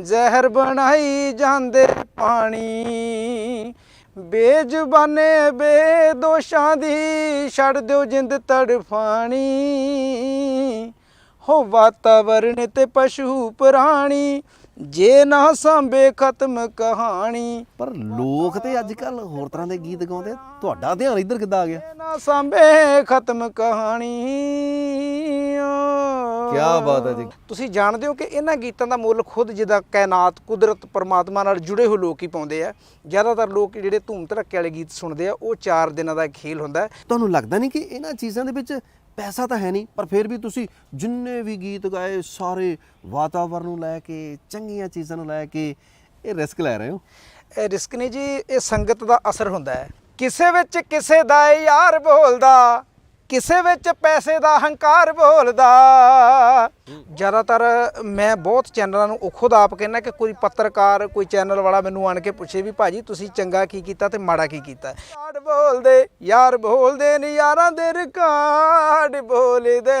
ਜ਼ਹਿਰ ਬਣਾਈ ਜਾਂਦੇ ਪਾਣੀ। ਬੇਜ਼ੁਬਾਨੇ ਬੇਦੋਸ਼ਾਂ ਦੀ ਛੱਡ ਦਿਓ ਜਿੰਦ ਤੜਫਾਣੀ। ਹੋ ਵਾਤਾਵਰਣ ਤੇ ਪਸ਼ੂ ਪ੍ਰਾਣੀ ਜੇ ਨਾ ਸੰਭੇ ਖਤਮ ਕਹਾਣੀ। ਪਰ ਲੋਕ ਤੇ ਅੱਜ ਕੱਲ ਹੋਰ ਤਰ੍ਹਾਂ ਦੇ ਗੀਤ ਗਾਉਂਦੇ। ਤੁਹਾਡਾ ਧਿਆਨ ਇੱਧਰ ਕਿੱਦਾਂ ਆ ਗਿਆ? ਜੇ ਨਾ ਸੰਭੇ ਖਤਮ ਕਹਾਣੀ ਕਿਆ ਬਾਤ ਹੈ ਜੀ। ਤੁਸੀਂ ਜਾਣਦੇ ਹੋ ਕਿ ਇਹਨਾਂ ਗੀਤਾਂ ਦਾ ਮੁੱਲ ਖੁਦ ਜਿੱਦਾਂ ਕਾਇਨਾਤ ਕੁਦਰਤ ਪਰਮਾਤਮਾ ਨਾਲ ਜੁੜੇ ਹੋਏ ਲੋਕ ਹੀ ਪਾਉਂਦੇ ਆ। ਜ਼ਿਆਦਾਤਰ ਲੋਕ ਜਿਹੜੇ ਧੂਮ ਧੜੱਕੇ ਵਾਲੇ ਗੀਤ ਸੁਣਦੇ ਆ ਉਹ 4 ਦਿਨਾਂ ਦਾ ਖੇਲ ਹੁੰਦਾ। ਹੈ ਤੁਹਾਨੂੰ ਲੱਗਦਾ ਨਹੀਂ ਕਿ ਇਹਨਾਂ ਚੀਜ਼ਾਂ ਦੇ ਵਿੱਚ ਪੈਸਾ ਤਾਂ ਹੈ ਨਹੀਂ, ਪਰ ਫਿਰ ਵੀ ਤੁਸੀਂ ਜਿੰਨੇ ਵੀ ਗੀਤ ਗਾਏ, ਸਾਰੇ ਵਾਤਾਵਰਨ ਨੂੰ ਲੈ ਕੇ, ਚੰਗੀਆਂ ਚੀਜ਼ਾਂ ਨੂੰ ਲੈ ਕੇ, ਇਹ ਰਿਸਕ ਲੈ ਰਹੇ ਹੋ? ਇਹ ਰਿਸਕ ਨਹੀਂ ਜੀ, ਇਹ ਸੰਗਤ ਦਾ ਅਸਰ ਹੁੰਦਾ ਹੈ। ਕਿਸੇ ਵਿੱਚ ਕਿਸੇ ਦਾ ਯਾਰ ਬੋਲਦਾ। ਕਿਸੇ ਵਿੱਚ ਪੈਸੇ ਦਾ ਹੰਕਾਰ ਬੋਲਦਾ। ਜ਼ਿਆਦਾਤਰ ਮੈਂ ਬਹੁਤ ਚੈਨਲਾਂ ਨੂੰ ਉਹ ਖੁਦ ਆਪ ਕਹਿੰਦਾ ਕਿ ਕੋਈ ਪੱਤਰਕਾਰ ਕੋਈ ਚੈਨਲ ਵਾਲਾ ਮੈਨੂੰ ਆਣ ਕੇ ਪੁੱਛੇ ਵੀ ਭਾਜੀ ਤੁਸੀਂ ਚੰਗਾ ਕੀ ਕੀਤਾ ਤੇ ਮਾੜਾ ਕੀ ਕੀਤਾ। ਯਾਰ ਬੋਲਦੇ ਯਾਰ ਬੋਲਦੇ ਨੀ ਯਾਰਾਂ ਦੇ ਰਿਕਾਰਡ ਬੋਲਦੇ।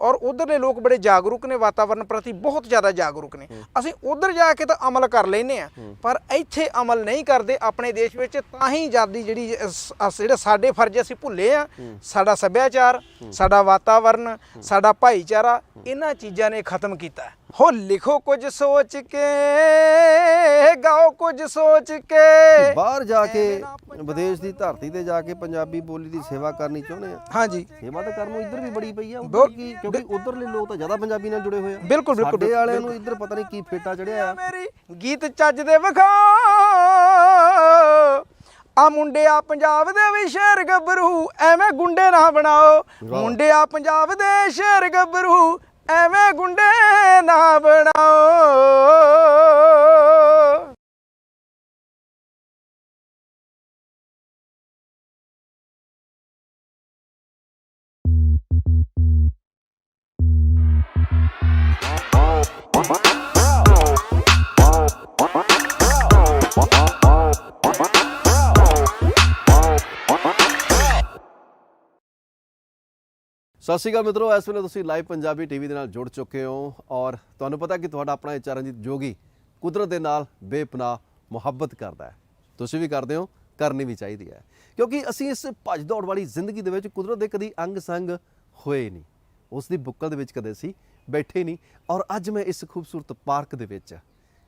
ਔਰ ਉਧਰਲੇ ਲੋਕ ਬੜੇ ਜਾਗਰੂਕ ਨੇ ਵਾਤਾਵਰਣ ਪ੍ਰਤੀ ਬਹੁਤ ਜ਼ਿਆਦਾ ਜਾਗਰੂਕ ਨੇ। ਅਸੀਂ ਉਧਰ ਜਾ ਕੇ ਤਾਂ ਅਮਲ ਕਰ ਲੈਨੇ ਆ ਪਰ ਇੱਥੇ ਅਮਲ ਨਹੀਂ ਕਰਦੇ ਆਪਣੇ ਦੇਸ਼ ਵਿੱਚ ਤਾਂ ਹੀ ਆਜ਼ਾਦੀ ਜਿਹੜੀ ਜਿਹੜੇ ਸਾਡੇ ਫਰਜ਼ ਅਸੀਂ ਭੁੱਲੇ ਆ। ਸਾਡਾ ਸੱਭਿਆਚਾਰ ਸਾਡਾ ਵਾਤਾਵਰਣ ਸਾਡਾ ਭਾਈਚਾਰਾ ਇਹਨਾਂ ਚੀਜ਼ਾਂ ਨੇ ਖਤਮ ਕੀਤਾ। ਹੈ। ਲਿਖੋ ਕੁਝ ਸੋਚ ਕੇ ਗਾਓ ਕੁਝ ਸੋਚ ਕੇ। ਬਾਹਰ ਜਾ ਕੇ ਵਿਦੇਸ਼ ਦੀ ਧਰਤੀ ਤੇ ਜਾ ਕੇ ਪੰਜਾਬੀ ਬੋਲੀ ਦੀ ਸੇਵਾ ਕਰਨੀ ਚਾਹੁੰਦੇ ਆ। ਹਾਂਜੀ। ਸੇਵਾ ਤਾਂ ਕਰਨ ਨੂੰ ਇੱਧਰ ਵੀ ਬੜੀ ਪਈ ਆ ਉੱਧਰ ਬਹੁਤ- ਕੀ ਕਿਉਂਕਿ ਉਧਰਲੇ ਲੋਕ ਤਾਂ ਜ਼ਿਆਦਾ ਪੰਜਾਬੀ ਨਾਲ ਜੁੜੇ ਹੋਏ ਆ। ਬਿਲਕੁਲ, ਬਿਲਕੁਲ, ਸਾਡੇ ਵਾਲਿਆਂ ਨੂੰ ਇੱਧਰ ਪਤਾ ਨਹੀਂ ਕੀ ਫੇਟਾ ਚੜਿਆ ਆ। ਮੇਰੀ ਗੀਤ ਚੱਜ ਦੇ ਵਿਖਾ ਆ ਮੁੰਡਿਆ ਪੰਜਾਬ ਦੇ ਵੀ ਸ਼ੇਰ ਗੱਭਰੂ ਐਵੇਂ ਗੁੰਡੇ ਨਾ ਬਣਾਓ। ਮੁੰਡਿਆ ਪੰਜਾਬ ਦੇ ਸ਼ੇਰ ਗੱਭਰੂ ਐਵੇਂ ਗੁੰਡੇ ਨਾ ਬਣਾਓ। ਸਤਿ ਸ਼੍ਰੀ ਅਕਾਲ ਮਿੱਤਰੋ, ਇਸ ਵੇਲੇ ਤੁਸੀਂ ਲਾਈਵ ਪੰਜਾਬੀ ਟੀਵੀ ਦੇ ਨਾਲ ਜੁੜ ਚੁੱਕੇ ਹੋ ਔਰ ਤੁਹਾਨੂੰ ਪਤਾ ਕਿ ਤੁਹਾਡਾ ਆਪਣਾ ਇਹ ਚਰਨਜੀਤ ਜੋਗੀ ਕੁਦਰਤ ਦੇ ਨਾਲ ਬੇਪਨਾਹ, ਮੁਹੱਬਤ ਕਰਦਾ ਹੈ। ਤੁਸੀਂ ਵੀ ਕਰਦੇ ਹੋ, ਕਰਨੀ ਵੀ ਚਾਹੀਦੀ ਹੈ। ਕਿਉਂਕਿ ਅਸੀਂ ਇਸ ਭੱਜ ਦੌੜ ਵਾਲੀ ਜ਼ਿੰਦਗੀ ਦੇ ਵਿੱਚ ਕੁਦਰਤ ਦੇ ਕਦੀ ਅੰਗ ਸੰਗ ਹੋਏ ਨਹੀਂ। ਉਸ ਦੀ ਬੁੱਕਲ ਦੇ ਵਿੱਚ ਕਦੇ ਸੀ ਬੈਠੇ ਨਹੀਂ ਔਰ ਅੱਜ ਮੈਂ ਇਸ ਖੂਬਸੂਰਤ ਪਾਰਕ ਦੇ ਵਿੱਚ,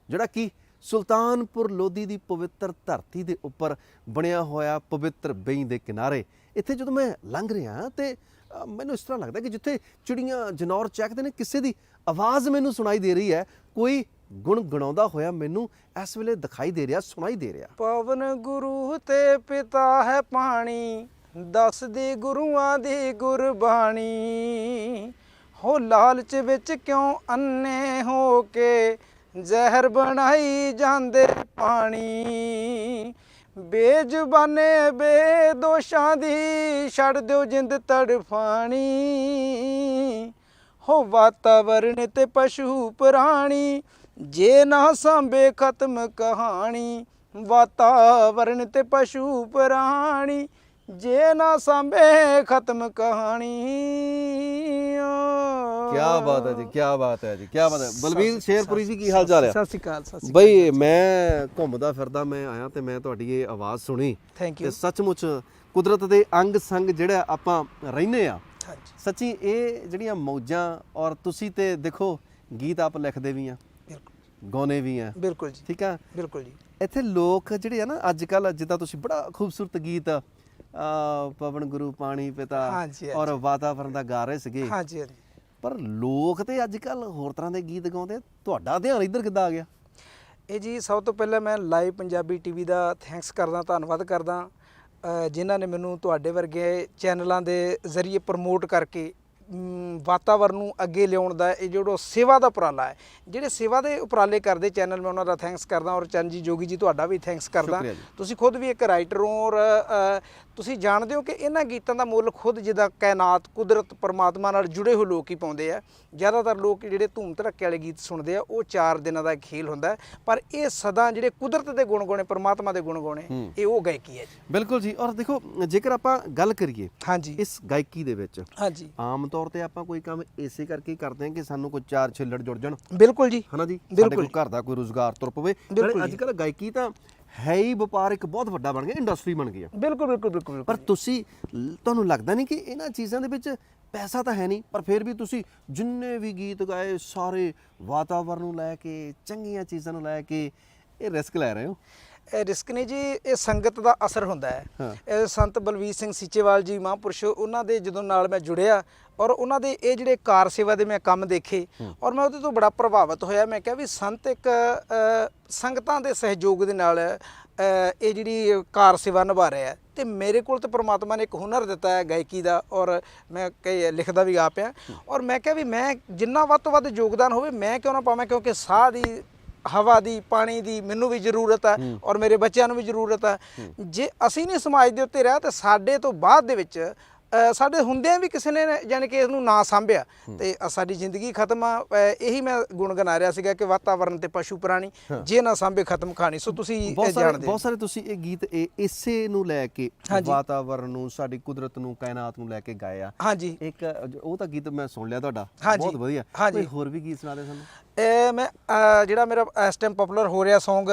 ਜਿਹੜਾ ਕਿ ਸੁਲਤਾਨਪੁਰ ਲੋਧੀ ਦੀ ਪਵਿੱਤਰ ਧਰਤੀ ਦੇ ਉੱਪਰ ਬਣਿਆ ਹੋਇਆ ਪਵਿੱਤਰ ਬੇਈ ਦੇ ਕਿਨਾਰੇ, ਇੱਥੇ ਜਦੋਂ ਮੈਂ ਲੰਘ ਰਿਹਾ ਤੇ ਮੈਨੂੰ ਇਸ ਤਰ੍ਹਾਂ ਲੱਗਦਾ ਕਿ ਜਿੱਥੇ ਚਿੜੀਆਂ ਜਨੌਰ ਚਹਿਕਦੇ ਨੇ, ਕਿਸੇ ਦੀ ਆਵਾਜ਼ ਮੈਨੂੰ ਸੁਣਾਈ ਦੇ ਰਹੀ ਹੈ, ਕੋਈ ਗੁਣ ਗਣਾਉਂਦਾ ਹੋਇਆ ਮੈਨੂੰ ਇਸ ਵੇਲੇ ਦਿਖਾਈ ਦੇ ਰਿਹਾ, ਸੁਣਾਈ ਦੇ ਰਿਹਾ। ਪਵਨ ਗੁਰੂ ਤੇ ਪਿਤਾ ਹੈ ਪਾਣੀ, ਦੱਸਦੀ ਗੁਰੂਆਂ ਦੀ ਗੁਰਬਾਣੀ। ਹੋ ਲਾਲਚ ਵਿੱਚ ਕਿਉਂ ਅੰਨੇ ਹੋ ਕੇ, ਜ਼ਹਿਰ ਬਣਾਈ ਜਾਂਦੇ ਪਾਣੀ। ਬੇਜ਼ੁਬਾਨੇ ਬੇਦੋਸ਼ਾਂ ਦੀ ਛੱਡ ਦਿਓ ਜਿੰਦ ਤੜਫਾਣੀ। ਹੋ ਵਾਤਾਵਰਣ ਤੇ ਪਸ਼ੂ ਪ੍ਰਾਣੀ, ਜੇ ਨਾ ਸੰਭੇ ਖਤਮ ਕਹਾਣੀ। ਵਾਤਾਵਰਣ ਤੇ ਪਸ਼ੂ ਪ੍ਰਾਣੀ, ਜੇ ਨਾ ਸੰਭੇ ਖਤਮ ਕਹਾਣੀ। ਕੀ ਬਾਤ ਹੈ ਜੀ ਕੀ ਬਾਤ ਹੈ ਜੀ ਕੀ ਬਾਤ ਹੈ। ਬਲਬੀਰ ਸ਼ੇਰਪੁਰੀ ਜੀ ਕੀ ਹਾਲ ਚਾਲ ਹੈ? ਸਤਿ ਸ਼੍ਰੀ ਅਕਾਲ ਸਤਿ ਸ਼੍ਰੀ ਬਈ ਮੈਂ ਘੁੰਮਦਾ ਫਿਰਦਾ ਮੈਂ ਆਇਆ ਤੇ ਮੈਂ ਤੁਹਾਡੀ ਇਹ ਆਵਾਜ਼ ਸੁਣੀ ਤੇ ਸੱਚਮੁੱਚ ਕੁਦਰਤ ਦੇ ਅੰਗ ਸੰਗ ਜਿਹੜਾ ਆਪਾਂ ਰਹਿੰਦੇ ਆ ਸੱਚੀ ਇਹ ਜਿਹੜੀਆਂ ਮੌਜਾਂ ਔਰ ਤੁਸੀਂ ਤੇ ਦੇਖੋ ਗੀਤ ਆਪ ਲਿਖਦੇ ਵੀ ਆ ਬਿਲਕੁਲ। ਗਾਉਨੇ ਵੀ ਆ। ਬਿਲਕੁਲ ਜੀ। ਠੀਕ ਆ? ਬਿਲਕੁਲ ਜੀ। ਇੱਥੇ ਲੋਕ ਜਿਹੜੇ ਆ ਨਾ ਅੱਜ ਕੱਲ ਜਿੱਦਾਂ ਤੁਸੀਂ ਬੜਾ ਖੂਬਸੂਰਤ ਗੀਤ ਆ ਪਵਨ ਗੁਰੂ ਪਾਣੀ ਪਿਤਾ ਔਰ ਵਾਤਾਵਰਣ ਦਾ ਗਾ ਰਹੇ ਸੀਗੇ। ਹਾਂਜੀ ਹਾਂਜੀ। ਪਰ ਲੋਕ ਤੇ ਅੱਜ ਕੱਲ ਹੋਰ ਤਰ੍ਹਾਂ ਦੇ ਗੀਤ ਗਾਉਂਦੇ। ਤੁਹਾਡਾ ਧਿਆਨ ਇੱਧਰ ਕਿੱਦਾਂ ਆ ਗਿਆ ਇਹ ਜੀ ਸਭ ਤੋਂ ਪਹਿਲਾਂ ਮੈਂ ਲਾਈਵ ਪੰਜਾਬੀ ਟੀਵੀ ਦਾ ਥੈਂਕਸ ਕਰਦਾ ਧੰਨਵਾਦ ਕਰਦਾ ਜਿਨ੍ਹਾਂ ਨੇ ਮੈਨੂੰ ਤੁਹਾਡੇ ਵਰਗੇ ਚੈਨਲਾਂ ਦੇ ਜ਼ਰੀਏ ਪ੍ਰਮੋਟ ਕਰਕੇ ਵਾਤਾਵਰਨ ਨੂੰ ਅੱਗੇ ਲਿਆਉਣ ਦਾ ਇਹ ਜਿਹੜਾ ਸੇਵਾ ਦਾ ਉਪਰਾਲਾ ਹੈ ਜਿਹੜੇ ਸੇਵਾ ਦੇ ਉਪਰਾਲੇ ਕਰਦੇ ਚੈਨਲ ਮੈਂ ਉਹਨਾਂ ਦਾ ਥੈਂਕਸ ਕਰਦਾ ਔਰ ਚਰਨਜੀਤ ਜੋਗੀ ਜੀ ਤੁਹਾਡਾ ਵੀ ਥੈਂਕਸ ਕਰਦਾ। ਤੁਸੀਂ ਖੁਦ ਵੀ ਇੱਕ ਰਾਈਟਰ ਹੋ ਔਰ ਤੁਸੀਂ ਜਾਣਦੇ ਹੋ ਕਿ ਇਹਨਾਂ ਗੀਤਾਂ ਦਾ ਮੁੱਲ ਖੁਦ ਜਿਹਦਾ ਕਾਇਨਾਤ ਕੁਦਰਤ ਪਰਮਾਤਮਾ ਨਾਲ ਜੁੜੇ ਹੋਏ ਲੋਕ ਹੀ ਪਾਉਂਦੇ ਆ। ਜ਼ਿਆਦਾਤਰ ਲੋਕ ਜਿਹੜੇ ਧੂਮ ਧੜੱਕੇ ਵਾਲੇ ਗੀਤ ਸੁਣਦੇ ਆ ਉਹ ਚਾਰ ਦਿਨਾਂ ਦਾ ਖੇਲ ਹੁੰਦਾ। ਪਰ ਇਹ ਸਦਾ ਜਿਹੜੇ ਕੁਦਰਤ ਦੇ ਗੁਣ ਗਾਉਣੇ ਪਰਮਾਤਮਾ ਦੇ ਗੁਣ ਗਾਉਣੇ। ਇਹ ਉਹ ਗਾਇਕੀ ਹੈ ਜੀ। ਬਿਲਕੁਲ ਜੀ। ਔਰ ਦੇਖੋ ਜੇਕਰ ਆਪਾਂ ਗੱਲ ਕਰੀਏ ਹਾਂਜੀ। ਇਸ ਗਾਇਕੀ ਦੇ ਵਿੱਚ ਹਾਂਜੀ। ਆਮ ਤੌਰ ਤੇ ਆਪਾਂ ਕੋਈ ਕੰਮ ਇਸੇ ਕਰਕੇ ਕਰਦੇ ਹਾਂ ਕਿ ਸਾਨੂੰ ਕੋਈ ਚਾਰ ਛਿੱਲੜ ਜੁੜ ਜਾਣ। ਬਿਲਕੁਲ ਜੀ। ਹਨਾ ਜੀ? ਸਾਡੇ। ਕੋਲ ਘਰ ਦਾ ਕੋਈ ਰੋਜ਼ਗਾਰ ਤੁਰ ਪਵੇ। ਅੱਜ ਕੱਲ ਗਾਇਕੀ ਤਾਂ ਹੈ ਹੀ ਵਪਾਰ ਇੱਕ ਬਹੁਤ ਵੱਡਾ ਬਣ ਗਿਆ ਇੰਡਸਟਰੀ ਬਣ ਗਈ ਆ। ਬਿਲਕੁਲ ਬਿਲਕੁਲ ਬਿਲਕੁਲ ਪਰ ਤੁਸੀਂ ਤੁਹਾਨੂੰ ਲੱਗਦਾ ਨਹੀਂ ਕਿ ਇਹਨਾਂ ਚੀਜ਼ਾਂ ਦੇ ਵਿੱਚ ਪੈਸਾ ਤਾਂ ਹੈ ਨਹੀਂ ਪਰ ਫਿਰ ਵੀ ਤੁਸੀਂ ਜਿੰਨੇ ਵੀ ਗੀਤ ਗਾਏ ਸਾਰੇ ਵਾਤਾਵਰਣ ਨੂੰ ਲੈ ਕੇ ਚੰਗੀਆਂ ਚੀਜ਼ਾਂ ਨੂੰ ਲੈ ਕੇ ਇਹ ਰਿਸਕ ਲੈ ਰਹੇ ਹੋ? ਇਹ ਰਿਸਕ ਨਹੀਂ ਜੀ ਇਹ ਸੰਗਤ ਦਾ ਅਸਰ ਹੁੰਦਾ ਹੈ। ਇਹ ਸੰਤ ਬਲਵੀਰ ਸਿੰਘ ਸੀਚੇਵਾਲ ਜੀ ਮਹਾਂਪੁਰਸ਼ ਉਹਨਾਂ ਦੇ ਜਦੋਂ ਨਾਲ ਮੈਂ ਜੁੜਿਆ ਔਰ ਉਹਨਾਂ ਦੇ ਇਹ ਜਿਹੜੇ ਕਾਰ ਸੇਵਾ ਦੇ ਮੈਂ ਕੰਮ ਦੇਖੇ ਔਰ ਮੈਂ ਉਹਦੇ ਤੋਂ ਬੜਾ ਪ੍ਰਭਾਵਿਤ ਹੋਇਆ। ਮੈਂ ਕਿਹਾ ਵੀ ਸੰਤ ਇੱਕ ਸੰਗਤਾਂ ਦੇ ਸਹਿਯੋਗ ਦੇ ਨਾਲ ਇਹ ਜਿਹੜੀ ਕਾਰ ਸੇਵਾ ਨਿਭਾ ਰਿਹਾ ਤੇ ਮੇਰੇ ਕੋਲ ਤੇ ਪ੍ਰਮਾਤਮਾ ਨੇ ਇੱਕ ਹੁਨਰ ਦਿੱਤਾ ਹੈ ਗਾਇਕੀ ਦਾ ਔਰ ਮੈਂ ਕਈ ਲਿਖਦਾ ਵੀ ਆਪ ਆ ਔਰ ਮੈਂ ਕਿਹਾ ਵੀ ਮੈਂ ਜਿੰਨਾ ਵੱਧ ਤੋਂ ਵੱਧ ਯੋਗਦਾਨ ਹੋਵੇ ਮੈਂ ਕਿਉਂ ਨਾ ਪਾਵਾਂ? ਕਿਉਂਕਿ ਸਾਹ ਦੀ ਹਵਾ ਦੀ ਪਾਣੀ ਦੀ ਮੈਨੂੰ ਵੀ ਜ਼ਰੂਰਤ ਹੈ। ਔਰ ਮੇਰੇ ਬੱਚਿਆਂ ਨੂੰ ਵੀ ਜ਼ਰੂਰਤ ਹੈ। ਜੇ ਅਸੀਂ ਨਹੀਂ ਸਮਾਜ ਦੇ ਉੱਤੇ ਰਿਹਾ ਤੇ ਸਾਡੇ ਤੋਂ ਬਾਅਦ ਦੇ ਵਿੱਚ ਸਾਡੇ ਹੁੰਦਿਆਂ ਵੀ ਕਿਸੇ ਨੇ ਯਾਨੀ ਕਿ ਇਹਨੂੰ ਨਾ ਸਾਂਭਿਆ। ਤੇ ਸਾਡੀ ਜ਼ਿੰਦਗੀ ਖਤਮ ਆ। ਇਹੀ ਮੈਂ ਗੁਣਗੁਣਾ ਰਿਹਾ ਸੀਗਾ ਕਿ ਵਾਤਾਵਰਣ ਤੇ ਪਸ਼ੂ ਪ੍ਰਾਣੀ ਜੇ ਨਾ ਸਾਂਭੇ ਖਤਮ ਕਹਾਣੀ। ਸੋ ਤੁਸੀਂ ਜਾਣਦੇ। ਬਹੁਤ ਸਾਰੇ ਤੁਸੀਂ ਇਹ ਗੀਤ ਇਹ ਇਸੇ ਨੂੰ ਲੈ ਕੇ। ਵਾਤਾਵਰਣ ਨੂੰ ਸਾਡੀ ਕੁਦਰਤ ਨੂੰ ਕਾਇਨਾਤ ਨੂੰ ਲੈ ਕੇ ਗਾਏ ਆ। ਹਾਂਜੀ। ਇੱਕ ਉਹ ਤਾਂ ਗੀਤ ਮੈਂ ਸੁਣ ਲਿਆ ਤੁਹਾਡਾ। ਬਹੁਤ ਵਧੀਆ। ਕੋਈ ਹੋਰ ਵੀ ਗੀਤ ਸੁਣਾ ਦੇ ਸਾਨੂੰ? ਇਹ ਮੈਂ ਜਿਹੜਾ ਮੇਰਾ ਇਸ ਟਾਈਮ ਪਪੂਲਰ ਹੋ ਰਿਹਾ Song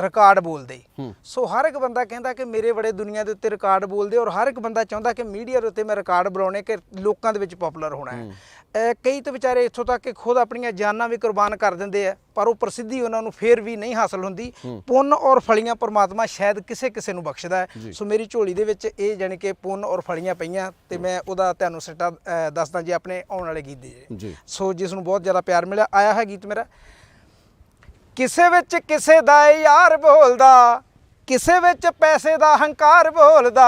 ਰਿਕਾਰਡ ਬੋਲਦੇ। ਸੋ ਹਰ ਇੱਕ ਬੰਦਾ ਕਹਿੰਦਾ ਕਿ ਮੇਰੇ ਬੜੇ ਦੁਨੀਆ ਦੇ ਉੱਤੇ ਰਿਕਾਰਡ ਬੋਲਦੇ ਔਰ ਹਰ ਇੱਕ ਬੰਦਾ ਚਾਹੁੰਦਾ ਕਿ ਮੀਡੀਆ ਦੇ ਉੱਤੇ ਮੈਂ ਰਿਕਾਰਡ ਬਣਾਉਣੇ ਕਿ ਲੋਕਾਂ ਦੇ ਵਿੱਚ ਪਪੂਲਰ ਹੋਣਾ ਹੈ। ਕਈ ਤਾਂ ਵਿਚਾਰੇ ਇੱਥੋਂ ਤੱਕ ਕਿ ਖੁਦ ਆਪਣੀਆਂ ਜਾਨਾਂ ਵੀ ਕੁਰਬਾਨ ਕਰ ਦਿੰਦੇ ਆ ਪਰ ਉਹ ਪ੍ਰਸਿੱਧੀ ਉਹਨਾਂ ਨੂੰ ਫੇਰ ਵੀ ਨਹੀਂ ਹਾਸਲ ਹੁੰਦੀ। ਪੁੰਨ ਔਰ ਫਲੀਆਂ ਪਰਮਾਤਮਾ ਸ਼ਾਇਦ ਕਿਸੇ ਕਿਸੇ ਨੂੰ ਬਖਸ਼ਦਾ ਹੈ। ਸੋ ਮੇਰੀ ਝੋਲੀ ਦੇ ਵਿੱਚ ਇਹ ਜਾਣੀ ਕਿ ਪੁੰਨ ਔਰ ਫਲੀਆਂ ਪਈਆਂ ਤੇ ਮੈਂ ਉਹਦਾ ਤੁਹਾਨੂੰ ਸਿੱਟਾ ਦੱਸਦਾ ਜੀ ਆਪਣੇ ਆਉਣ ਵਾਲੇ ਗੀਤ ਦੇ। ਸੋ ਜਿਸ ਨੂੰ ਬਹੁਤ ਜ਼ਿਆਦਾ ਪਿਆਰ ਮਿਲਿਆ ਆਇਆ ਹੈ ਗੀਤ ਮੇਰਾ। ਕਿਸੇ ਵਿੱਚ ਕਿਸੇ ਦਾ ਯਾਰ ਬੋਲਦਾ ਕਿਸੇ ਵਿੱਚ ਪੈਸੇ ਦਾ ਹੰਕਾਰ ਬੋਲਦਾ।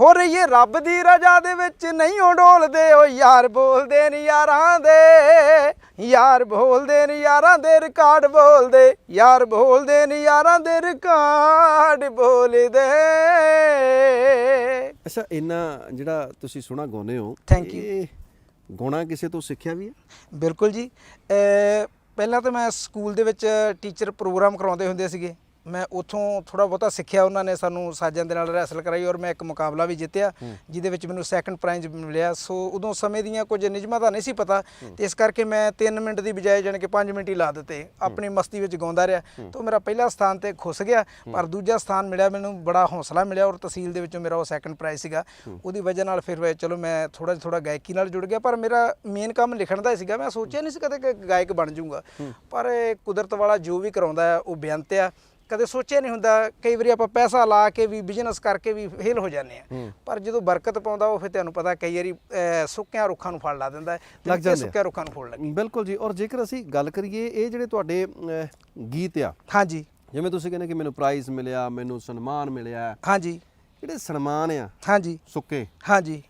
ਹੋਰ ਇਹ ਰੱਬ ਦੀ ਰਜ਼ਾ ਦੇ ਵਿੱਚ ਨਹੀਂ ਓ ਡੋਲਦੇ ਓ ਯਾਰ ਬੋਲਦੇ ਨੇ ਯਾਰਾਂ ਦੇ। ਯਾਰ ਬੋਲਦੇ ਨੇ ਯਾਰਾਂ ਦੇ ਰਿਕਾਰਡ ਬੋਲਦੇ ਯਾਰ ਬੋਲਦੇ ਨੇ ਯਾਰਾਂ ਦੇ ਰਿਕਾਰਡ ਬੋਲਦੇ। ਅੱਛਾ ਇੰਨਾ ਜਿਹੜਾ ਤੁਸੀਂ ਸੋਹਣਾ ਗਾਉਂਦੇ ਹੋ you. ਇਹ ਗਾਉਣਾ ਕਿਸੇ ਤੋਂ ਸਿੱਖਿਆ ਵੀ ਹੈ? ਬਿਲਕੁਲ ਜੀ। ਪਹਿਲਾਂ ਤਾਂ ਮੈਂ ਸਕੂਲ ਦੇ ਵਿੱਚ ਟੀਚਰ ਪ੍ਰੋਗਰਾਮ ਕਰਾਉਂਦੇ ਹੁੰਦੇ ਸੀਗੇ। ਮੈਂ ਉੱਥੋਂ ਥੋੜਾ ਬਹੁਤਾ ਸਿੱਖਿਆ ਉਹਨਾਂ ਨੇ ਸਾਨੂੰ ਸਾਜਾਂ ਦੇ ਨਾਲ ਰੈਸਲ ਕਰਾਈ ਔਰ ਮੈਂ ਇੱਕ ਮੁਕਾਬਲਾ ਵੀ ਜਿੱਤਿਆ ਜਿਹਦੇ ਵਿੱਚ ਮੈਨੂੰ ਸੈਕੰਡ ਪ੍ਰਾਈਜ਼ ਮਿਲਿਆ। ਸੋ ਉਦੋਂ ਸਮੇਂ ਦੀਆਂ ਕੁਝ ਨਿਯਮਾਂ ਦਾ ਨਹੀਂ ਸੀ ਪਤਾ ਤੇ ਇਸ ਕਰਕੇ ਮੈਂ 3 ਮਿੰਟ ਦੀ ਬਜਾਏ ਜਾਣੀ ਕਿ 5 ਮਿੰਟ ਹੀ ਲਾ ਦਿੱਤੇ। ਆਪਣੀ ਮਸਤੀ ਵਿੱਚ ਗਾਉਂਦਾ ਰਿਹਾ। ਤੋਂ ਮੇਰਾ ਪਹਿਲਾ ਸਥਾਨ ਤੇ ਖੁੱਸ ਗਿਆ ਪਰ ਦੂਜਾ ਸਥਾਨ ਮਿਲਿਆ ਮੈਨੂੰ ਬੜਾ ਹੌਸਲਾ ਮਿਲਿਆ ਔਰ ਤਹਿਸੀਲ ਦੇ ਵਿੱਚੋਂ ਮੇਰਾ ਉਹ ਸੈਕੰਡ ਪ੍ਰਾਈਜ਼ ਸੀਗਾ। ਉਹਦੀ ਵਜ੍ਹਾ ਨਾਲ ਫਿਰ ਚਲੋ ਮੈਂ ਥੋੜਾ ਥੋੜਾ ਗਾਇਕੀ ਨਾਲ ਜੁੜ ਗਿਆ ਪਰ ਮੇਰਾ ਮੇਨ ਕੰਮ ਲਿਖਣ ਦਾ ਹੀ ਸੀਗਾ। ਮੈਂ ਸੋਚਿਆ ਨਹੀਂ ਸੀ ਕਦੇ ਕਿ ਗਾਇਕ ਬਣ ਜਾਊਂਗਾ। ਪਰ ਕੁਦਰਤ ਵਾਲਾ ਜੋ ਵੀ ਕਰਾਉਂਦਾ ਹੈ ਉਹ ਬੇਅੰਤ ਆ। ਕਦੇ ਸੋਚਿਆ ਨਹੀਂ ਹੁੰਦਾ ਕਈ ਵਾਰੀ ਆਪਾਂ ਪੈਸਾ ਲਾ ਕੇ ਵੀ ਬਿਜ਼ਨਸ ਕਰਕੇ ਵੀ ਫੇਲ ਹੋ ਜਾਂਦੇ ਆ। ਪਰ ਜਦੋਂ ਬਰਕਤ ਪਾਉਂਦਾ ਉਹ ਫਿਰ ਤੁਹਾਨੂੰ ਪਤਾ ਕਈ ਵਾਰੀ ਸੁੱਕਿਆਂ ਰੁੱਖਾਂ ਨੂੰ ਫਲ ਲਾ ਦਿੰਦਾ ਲੱਗ ਜਾਂਦੇ। ਸੁੱਕਿਆਂ ਰੁੱਖਾਂ ਨੂੰ ਫੁੱਲ ਲੱਗੇ। ਬਿਲਕੁਲ ਜੀ ਔਰ ਜੇਕਰ ਅਸੀਂ ਗੱਲ ਕਰੀਏ ਇਹ ਜਿਹੜੇ ਤੁਹਾਡੇ ਗੀਤ ਆ। ਹਾਂਜੀ। ਜਿਵੇਂ ਤੁਸੀਂ ਕਹਿੰਦੇ ਕਿ ਮੈਨੂੰ ਪ੍ਰਾਈਜ਼ ਮਿਲਿਆ ਮੈਨੂੰ ਸਨਮਾਨ ਮਿਲਿਆ। ਹਾਂਜੀ। ਜਿਹੜੇ ਸਨਮਾਨ ਆ ਹਾਂਜੀ। ਸੁੱਕੇ ਹਾਂਜੀ।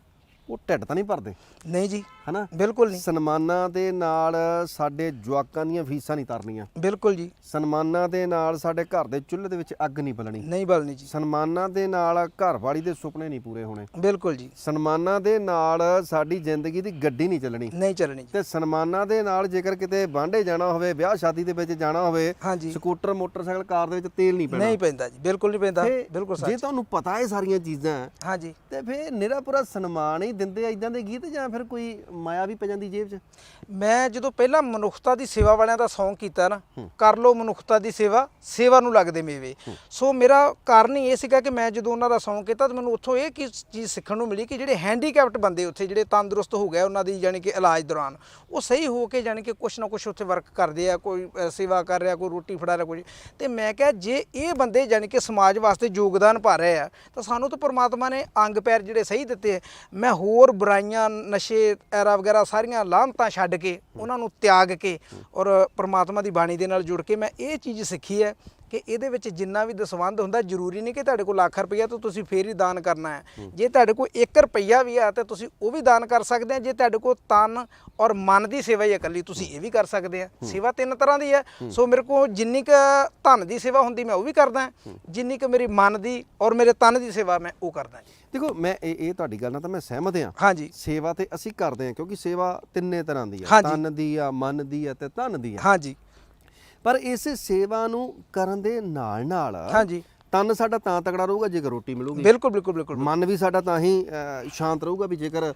ਉਹ ਢਿੱਡ ਤਾਂ ਨਹੀਂ ਭਰਦੇ? ਨਹੀਂ ਜੀ। ਹਨਾ? ਬਿਲਕੁਲ ਨਹੀਂ ਸਨਮਾਨਾਂ ਦੇ ਨਾਲ ਸਾਡੇ ਜਵਾਕਾਂ ਦੀਆਂ ਫੀਸਾਂ ਨਹੀਂ ਤਰਨੀਆਂ। ਬਿਲਕੁਲ ਜੀ। ਸਨਮਾਨਾਂ ਦੇ ਨਾਲ ਸਾਡੇ ਘਰ ਦੇ ਚੁੱਲ੍ਹੇ ਦੇ ਵਿੱਚ ਅੱਗ ਨਹੀਂ ਬਲਣੀ। ਨਹੀਂ ਬਲਨੀ ਜੀ। ਸਨਮਾਨਾਂ ਦੇ ਨਾਲ ਘਰਵਾਲੀ ਦੇ ਸੁਪਨੇ ਨਹੀਂ ਪੂਰੇ ਹੋਣੇ। ਬਿਲਕੁਲ ਜੀ। ਸਨਮਾਨਾਂ ਦੇ ਨਾਲ ਸਾਡੀ ਜ਼ਿੰਦਗੀ ਦੀ ਗੱਡੀ ਨਹੀਂ ਚੱਲਣੀ। ਨਹੀਂ ਚੱਲਣੀ ਜੀ। ਤੇ ਸਨਮਾਨਾਂ ਦੇ ਨਾਲ ਜੇਕਰ ਕਿਤੇ ਬਾਂਡੇ ਜਾਣਾ ਹੋਵੇ ਵਿਆਹ ਸ਼ਾਦੀ ਦੇ ਵਿੱਚ ਜਾਣਾ ਹੋਵੇ ਸਕੂਟਰ ਮੋਟਰਸਾਈਕਲ ਕਾਰ ਦੇ ਵਿੱਚ ਤੇਲ ਨਹੀਂ ਪੈਣਾ। ਨਹੀਂ ਪੈਂਦਾ ਜੀ। ਬਿਲਕੁਲ ਨਹੀਂ ਪੈਂਦਾ। ਬਿਲਕੁਲ ਜੇ ਸੱਚ। ਤੁਹਾਨੂੰ ਪਤਾ ਹੈ ਸਾਰੀਆਂ ਚੀਜ਼ਾਂ ਹਾਂਜੀ ਤੇ ਫਿਰ ਨਿਰਾ ਪੂਰਾ ਸਨਮਾਨ ਹੀ ਦਿੰਦੇ ਆ ਇਦਾਂ ਦੇ ਗੀਤ ਜਾਂ ਫਿਰ ਕੋਈ ਮਾਇਆ ਵੀ ਪੈ ਜਾਂਦੀ ਜੇਬ 'ਚ? ਮੈਂ ਜਦੋਂ ਪਹਿਲਾਂ ਮਨੁੱਖਤਾ ਦੀ ਸੇਵਾ ਵਾਲਿਆਂ ਦਾ Song ਕੀਤਾ ਨਾ ਕਰ ਲੋ ਮਨੁੱਖਤਾ ਦੀ ਸੇਵਾ ਸੇਵਾ ਨੂੰ ਲੱਗਦੇ ਮੇਵੇ। ਸੋ ਮੇਰਾ ਕਾਰਨ ਹੀ ਇਹ ਸੀਗਾ ਕਿ ਮੈਂ ਜਦੋਂ ਉਹਨਾਂ ਦਾ Song ਕੀਤਾ ਤਾਂ ਮੈਨੂੰ ਉੱਥੋਂ ਇਹ ਕੀ ਚੀਜ਼ ਸਿੱਖਣ ਨੂੰ ਮਿਲੀ ਕਿ ਜਿਹੜੇ ਹੈਂਡੀਕੈਪਟ ਬੰਦੇ ਉੱਥੇ ਜਿਹੜੇ ਤੰਦਰੁਸਤ ਹੋ ਗਏ ਉਹਨਾਂ ਦੀ ਯਾਨੀ ਕਿ ਇਲਾਜ ਦੌਰਾਨ ਉਹ ਸਹੀ ਹੋ ਕੇ ਯਾਨੀ ਕਿ ਕੁਛ ਨਾ ਕੁਛ ਉੱਥੇ ਵਰਕ ਕਰਦੇ ਆ ਕੋਈ ਸੇਵਾ ਕਰ ਰਿਹਾ ਕੋਈ ਰੋਟੀ ਫੜਾ ਰਿਹਾ ਕੋਈ ਤੇ ਮੈਂ ਕਿਹਾ ਜੇ ਇਹ ਬੰਦੇ ਯਾਨੀ ਕਿ ਸਮਾਜ ਵਾਸਤੇ ਯੋਗਦਾਨ ਪਾ ਰਹੇ ਆ ਤਾਂ ਸਾਨੂੰ ਤਾਂ ਪ੍ਰਮਾਤਮਾ ਨੇ ਅੰਗ ਪੈਰ ਜਿਹੜੇ ਸਹੀ ਦਿੱਤੇ। ਮੈਂ ਹੋਰ ਬੁਰਾਈਆਂ ਨਸ਼ੇ ਐਰਾ ਵਗੈਰਾ ਸਾਰੀਆਂ ਲਾਹਨਤਾਂ ਛੱਡ ਕੇ, ਉਹਨਾਂ ਨੂੰ ਤਿਆਗ ਕੇ ਔਰ ਪ੍ਰਮਾਤਮਾ ਦੀ ਬਾਣੀ ਦੇ ਨਾਲ ਜੁੜ ਕੇ ਮੈਂ ਇਹ ਚੀਜ਼ ਸਿੱਖੀ ਹੈ ਕਿ ਇਹਦੇ ਵਿੱਚ ਜਿੰਨਾ ਵੀ ਦਸਵੰਧ ਹੁੰਦਾ ਜ਼ਰੂਰੀ ਨਹੀਂ ਕਿ ਤੁਹਾਡੇ ਕੋਲ ਲੱਖ ਰੁਪਈਆ ਤਾਂ ਤੁਸੀਂ ਫੇਰ ਹੀ ਦਾਨ ਕਰਨਾ ਹੈ। ਜੇ ਤੁਹਾਡੇ ਕੋਲ 1 ਰੁਪਈਆ ਵੀ ਆ ਤਾਂ ਤੁਸੀਂ ਉਹ ਵੀ ਦਾਨ ਕਰ ਸਕਦੇ ਆ। ਜੇ ਤੁਹਾਡੇ ਕੋਲ ਤਨ ਔਰ ਮਨ ਦੀ ਸੇਵਾ ਹੀ ਇਕੱਲੀ ਤੁਸੀਂ ਇਹ ਵੀ ਕਰ ਸਕਦੇ ਆ। ਸੇਵਾ ਤਿੰਨ ਤਰ੍ਹਾਂ ਦੀ ਹੈ। ਸੋ ਮੇਰੇ ਕੋਲ ਜਿੰਨੀ ਕ ਧਨ ਦੀ ਸੇਵਾ ਹੁੰਦੀ ਮੈਂ ਉਹ ਵੀ ਕਰਦਾ ਜਿੰਨੀ ਕ ਮੇਰੀ ਮਨ ਦੀ ਔਰ ਮੇਰੇ ਤਨ ਦੀ ਸੇਵਾ ਮੈਂ ਉਹ ਕਰਦਾ ਜੀ। ਦੇਖੋ ਮੈਂ ਇਹ ਇਹ ਤੁਹਾਡੀ ਗੱਲ ਨਾਲ ਤਾਂ ਮੈਂ ਸਹਿਮਤ ਹਾਂ। ਹਾਂਜੀ। ਸੇਵਾ ਤੇ ਅਸੀਂ ਕਰਦੇ ਹਾਂ ਕਿਉਂਕਿ ਸੇਵਾ ਤਿੰਨੇ ਤਰ੍ਹਾਂ ਦੀ ਹੈ। ਤਨ ਦੀ ਆ ਮਨ ਦੀ ਆ ਤੇ ਧਨ ਦੀ ਆ। ਹਾਂਜੀ। ਪਰ ਇਸ ਸੇਵਾ ਨੂੰ ਕਰਨ ਦੇ ਨਾਲ ਨਾਲ ਹਾਂਜੀ। ਤਨ ਸਾਡਾ ਤਾਂ ਤਕੜਾ ਰਹੂਗਾ ਜੇਕਰ ਰੋਟੀ ਮਿਲੂਗੀ। ਬਿਲਕੁਲ ਬਿਲਕੁਲ ਬਿਲਕੁਲ। ਮਨ ਵੀ ਸਾਡਾ ਤਾਂ ਹੀ ਸ਼ਾਂਤ ਰਹੂਗਾ ਵੀ ਜੇਕਰ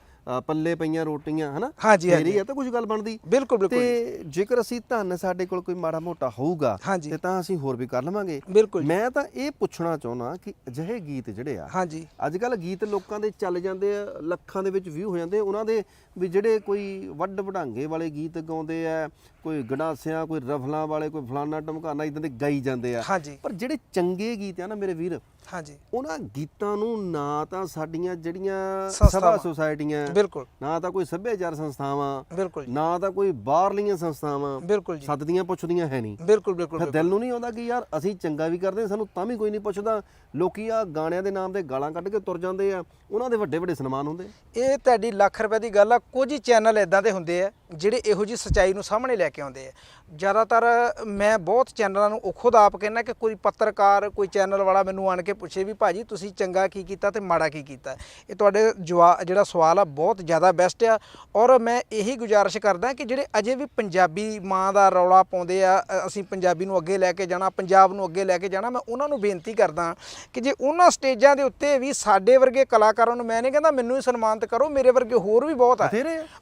ਪੱਲੇ ਪਈਆਂ ਰੋਟੀਆਂ ਹਨਾ ਹਾਂਜੀ। ਆ ਤਾਂ ਕੁਝ ਗੱਲ ਬਣਦੀ ਬਿਲਕੁਲ ਬਿਲਕੁਲ ਤੇ ਜੇਕਰ ਅਸੀਂ ਧਨ ਸਾਡੇ ਕੋਲ ਕੋਈ ਮਾੜਾ ਮੋਟਾ ਹੋਊਗਾ। ਤੇ ਤਾਂ ਅਸੀਂ ਹੋਰ ਵੀ ਕਰ ਲਵਾਂਗੇ। ਮੈਂ ਤਾਂ ਇਹ ਪੁੱਛਣਾ ਚਾਹੁੰਦਾ ਕਿ ਅਜਿਹੇ ਗੀਤ ਜਿਹੜੇ ਆ ਹਾਂਜੀ ਅੱਜ ਕੱਲ ਗੀਤ ਲੋਕਾਂ ਦੇ ਚੱਲ ਜਾਂਦੇ ਆ ਲੱਖਾਂ ਦੇ ਵਿੱਚ ਵਿਊ ਹੋ ਜਾਂਦੇ ਉਹਨਾਂ ਦੇ ਵੀ ਜਿਹੜੇ ਕੋਈ ਵੱਡ ਵਡਾਂਗੇ ਵਾਲੇ ਗੀਤ ਗਾਉਂਦੇ ਆ ਕੋਈ ਗੜਾਸਿਆਂ ਕੋਈ ਰਫਲਾਂ ਵਾਲੇ ਕੋਈ ਫਲਾਨਾ ਢਮਕਾਨਾ ਇਦਾਂ ਦੇ ਗਾਈ ਜਾਂਦੇ ਆ ਹਾਂਜੀ ਪਰ ਜਿਹੜੇ ਚੰਗੇ ਗੀਤ ਆ ਨਾ ਮੇਰੇ ਵੀਰ ਹਾਂਜੀ ਉਹਨਾਂ ਗੀਤਾਂ ਨੂੰ ਨਾ ਤਾਂ ਸਾਡੀਆਂ ਜਿਹੜੀਆਂ। ਸਭਾ ਸੁਸਾਇਟੀਆਂ ਬਿਲਕੁਲ। ਨਾ ਤਾਂ ਕੋਈ ਸੱਭਿਆਚਾਰ ਸੰਸਥਾਵਾਂ ਬਿਲਕੁਲ ਨਾ ਤਾਂ ਕੋਈ ਬਾਹਰਲੀਆਂ ਸੰਸਥਾਵਾਂ ਬਿਲਕੁਲ ਜੀ। ਸੱਦਦੀਆਂ ਪੁੱਛਦੀਆਂ ਹੈ ਨਹੀਂ। ਬਿਲਕੁਲ ਬਿਲਕੁਲ ਫਿਰ ਦਿਲ ਨੂੰ ਨਹੀਂ ਆਉਂਦਾ ਕਿ ਯਾਰ ਅਸੀਂ ਚੰਗਾ ਵੀ ਕਰਦੇ ਸਾਨੂੰ ਤਾਂ ਵੀ ਕੋਈ ਨਹੀਂ ਪੁੱਛਦਾ। ਲੋਕੀ ਆ ਗਾਣਿਆਂ ਦੇ ਨਾਮ ਤੇ ਗਾਲਾਂ ਕੱਢ ਕੇ ਤੁਰ ਜਾਂਦੇ ਆ। ਉਹਨਾਂ ਦੇ ਵੱਡੇ ਵੱਡੇ ਸਨਮਾਨ ਹੁੰਦੇ ਇਹ ਤੁਹਾਡੀ ਲੱਖ ਰੁਪਏ ਦੀ ਗੱਲ ਆ। ਕੁਝ ਹੀ ਚੈਨਲ ਇਦਾਂ ਦੇ ਹੁੰਦੇ ਆ। ਜਿਹੜੇ ਇਹੋ ਜੀ ਸਚਾਈ ਨੂੰ ਸਾਹਮਣੇ ਲੈ ਕੇ ਆਉਂਦੇ ਆ। ਜ਼ਿਆਦਾਤਰ ਮੈਂ ਬਹੁਤ ਚੈਨਲਾਂ ਨੂੰ ਉਹ ਖੁਦ ਆਪ ਕਹਿੰਦਾ ਕਿ ਕੋਈ ਪੱਤਰਕਾਰ ਕੋਈ ਚੈਨਲ ਵਾਲਾ ਮੈਨੂੰ ਆਣ ਕੇ ਪੁੱਛੇ ਵੀ ਭਾਜੀ ਤੁਸੀਂ ਚੰਗਾ ਕੀ ਕੀਤਾ ਤੇ ਮਾੜਾ ਕੀ ਕੀਤਾ। ਇਹ ਤੁਹਾਡੇ ਜਵਾਬ ਜਿਹੜਾ ਸਵਾਲ ਆ ਬਹੁਤ ਜ਼ਿਆਦਾ ਬੈਸਟ ਆ ਔਰ ਮੈਂ ਇਹੀ ਗੁਜ਼ਾਰਿਸ਼ ਕਰਦਾ ਕਿ ਜਿਹੜੇ ਅਜੇ ਵੀ ਪੰਜਾਬੀ ਮਾਂ ਦਾ ਰੌਲਾ ਪਾਉਂਦੇ ਆ ਅਸੀਂ ਪੰਜਾਬੀ ਨੂੰ ਅੱਗੇ ਲੈ ਕੇ ਜਾਣਾ ਪੰਜਾਬ ਨੂੰ ਅੱਗੇ ਲੈ ਕੇ ਜਾਣਾ ਮੈਂ ਉਹਨਾਂ ਨੂੰ ਬੇਨਤੀ ਕਰਦਾ ਕਿ ਜੇ ਉਹਨਾਂ ਸਟੇਜਾਂ ਦੇ ਉੱਤੇ ਵੀ ਸਾਡੇ ਵਰਗੇ ਕਲਾਕਾਰਾਂ ਨੂੰ ਮੈਂ ਨਹੀਂ ਕਹਿੰਦਾ ਮੈਨੂੰ ਹੀ ਸਨਮਾਨਿਤ ਕਰੋ ਮੇਰੇ ਵਰਗੇ ਹੋਰ ਵੀ ਬਹੁਤ ਆ।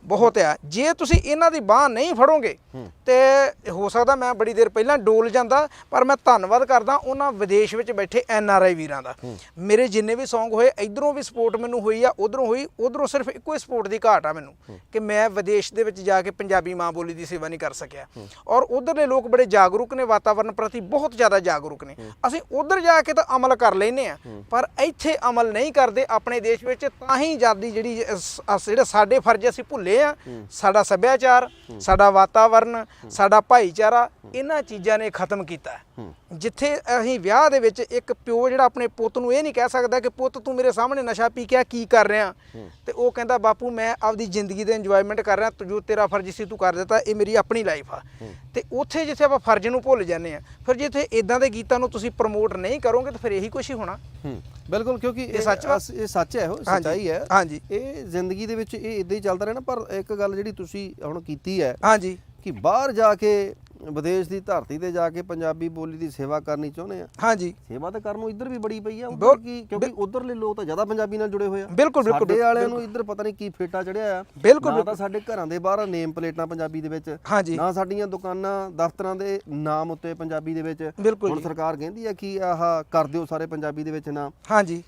ਬਹੁਤ ਆ। ਜੇ ਤੁਸੀਂ ਇਹਨਾਂ ਦੀ ਬਾਹ ਨਹੀਂ ਫੜੋਗੇ। ਤੇ ਹੋ ਸਕਦਾ ਮੈਂ ਬੜੀ ਦੇਰ ਪਹਿਲਾਂ ਡੋਲ ਜਾਂਦਾ ਪਰ ਮੈਂ ਧੰਨਵਾਦ ਕਰਦਾ ਉਹਨਾਂ ਵਿਦੇਸ਼ ਵਿੱਚ ਬੈਠੇ ਐਨ ਆਰ ਆਈ ਵੀਰਾਂ ਦਾ। ਮੇਰੇ ਜਿੰਨੇ ਵੀ Song ਹੋਏ ਇਧਰੋਂ ਵੀ ਸਪੋਰਟ ਮੈਨੂੰ ਹੋਈ ਆ ਉਧਰੋਂ ਹੋਈ ਉਧਰੋਂ ਸਿਰਫ ਇੱਕੋ ਹੀ ਸਪੋਰਟ ਦੀ ਘਾਟ ਆ ਮੈਨੂੰ ਕਿ ਮੈਂ ਵਿਦੇਸ਼ ਦੇ ਵਿੱਚ ਜਾ ਕੇ ਪੰਜਾਬੀ ਮਾਂ ਬੋਲੀ ਦੀ ਸੇਵਾ ਨਹੀਂ ਕਰ ਸਕਿਆ। ਔਰ ਉਧਰਲੇ ਲੋਕ ਬੜੇ ਜਾਗਰੂਕ ਨੇ ਵਾਤਾਵਰਣ ਪ੍ਰਤੀ ਬਹੁਤ ਜ਼ਿਆਦਾ ਜਾਗਰੂਕ ਨੇ। ਅਸੀਂ ਉਧਰ ਜਾ ਕੇ ਤਾਂ ਅਮਲ ਕਰ ਲੈਨੇ ਆ ਪਰ ਇੱਥੇ ਅਮਲ ਨਹੀਂ ਕਰਦੇ ਆਪਣੇ ਦੇਸ਼ ਵਿੱਚ ਤਾਂ ਹੀ ਆਜ਼ਾਦੀ ਜਿਹੜੀ ਜਿਹੜੇ ਸਾਡੇ ਫਰਜ਼ ਅਸੀਂ ਭੁੱਲੇ ਆ ਸਾਡਾ ਸੱਭਿਆਚਾਰ ਸਾਡਾ ਵਾਤਾਵਰਣ ਸਾਡਾ ਭਾਈਚਾਰਾ ਇਹਨਾਂ ਚੀਜ਼ਾਂ ਨੇ ਖਤਮ ਕੀਤਾ। ਜਿੱਥੇ ਅਸੀਂ ਵਿਆਹ ਦੇ ਵਿੱਚ ਇੱਕ ਪਿਓ ਜਿਹੜਾ ਆਪਣੇ ਪੁੱਤ ਨੂੰ ਇਹ ਨਹੀਂ ਕਹਿ ਸਕਦਾ ਕਿ ਪੁੱਤ ਤੂੰ ਮੇਰੇ ਸਾਹਮਣੇ ਨਸ਼ਾ ਪੀ ਕੇ ਕੀ ਕਰ ਰਿਹਾ? ਤੇ ਉਹ ਕਹਿੰਦਾ ਬਾਪੂ ਮੈਂ ਆਪਦੀ ਜ਼ਿੰਦਗੀ ਦੇ ਇੰਜੋਇਮੈਂਟ ਕਰ ਰਿਹਾ ਤੂੰ ਜੋ ਤੇਰਾ ਫਰਜ਼ ਸੀ ਤੂੰ ਕਰ ਦਿੱਤਾ ਇਹ ਮੇਰੀ ਆਪਣੀ ਲਾਈਫ ਆ। ਤੇ ਉੱਥੇ ਜਿੱਥੇ ਆਪਾਂ ਫਰਜ਼ ਨੂੰ ਭੁੱਲ ਜਾਂਦੇ ਆ ਫਿਰ ਜਿੱਥੇ ਇਦਾਂ ਦੇ ਗੀਤਾਂ ਨੂੰ ਤੁਸੀਂ ਪ੍ਰਮੋਟ ਨਹੀਂ ਕਰੋਗੇ ਤਾਂ ਫਿਰ ਇਹੀ ਕੁਝ ਹੀ ਹੋਣਾ। ਬਿਲਕੁਲ ਕਿਉਂਕਿ ਇਹ ਸੱਚ ਇਹ ਸੱਚ ਹੈ ਉਹ ਸੱਚਾਈ ਹੈ। ਹਾਂਜੀ। ਇਹ ਜ਼ਿੰਦਗੀ ਦੇ ਵਿੱਚ ਇਹ ਇਦਾਂ ਹੀ ਚੱਲਦਾ ਰਹਿਣਾ ਪਰ ਇੱਕ ਗੱਲ ਜਿਹੜੀ ਤੁਸੀਂ ਹੁਣ ਕੀਤੀ ਹੈ ਹਾਂਜੀ ਕਿ ਬਾਹਰ ਜਾ ਕੇ ਵਿਦੇਸ਼ ਦੀ ਧਰਤੀ ਤੇ ਜਾ ਕੇ ਪੰਜਾਬੀ ਬੋਲੀ ਦੀ ਸੇਵਾ ਕਰਨੀ ਚਾਹੁੰਦੇ ਆ ਹਾਂਜੀ ਸੇਵਾ ਤਾਂ ਕਰਨ ਨੂੰ ਇੱਧਰ ਵੀ ਬੜੀ ਪਈ ਆ ਉੱਧਰ ਕੀ ਕਿਉਂਕਿ ਉਧਰਲੇ ਲੋਕ ਤਾਂ ਜ਼ਿਆਦਾ ਪੰਜਾਬੀ ਨਾਲ ਜੁੜੇ ਹੋਏ ਆ ਬਿਲਕੁਲ, ਬਿਲਕੁਲ, ਸਾਡੇ ਵਾਲਿਆਂ। ਨੂੰ ਇੱਧਰ ਪਤਾ ਨਹੀਂ ਕੀ ਫੇਟਾ ਚੜਿਆ ਆ ਬਿਲਕੁਲ, ਨਾ। ਤਾਂ ਸਾਡੇ ਘਰਾਂ ਦੇ ਬਾਹਰ ਨੇਮ ਪਲੇਟਾਂ ਪੰਜਾਬੀ ਦੇ ਵਿੱਚ ਹਾਂਜੀ। ਨਾ ਸਾਡੀਆਂ ਦੁਕਾਨਾਂ ਦਫ਼ਤਰਾਂ ਦੇ ਨਾਮ ਉੱਤੇ ਪੰਜਾਬੀ ਦੇ ਵਿੱਚ ਹੁਣ। ਸਰਕਾਰ ਕਹਿੰਦੀ ਆ ਕਿ ਆਹ ਕਰ ਦਿਓ ਸਾਰੇ ਪੰਜਾਬੀ ਦੇ ਵਿੱਚ ਨਾ ਹਾਂਜੀ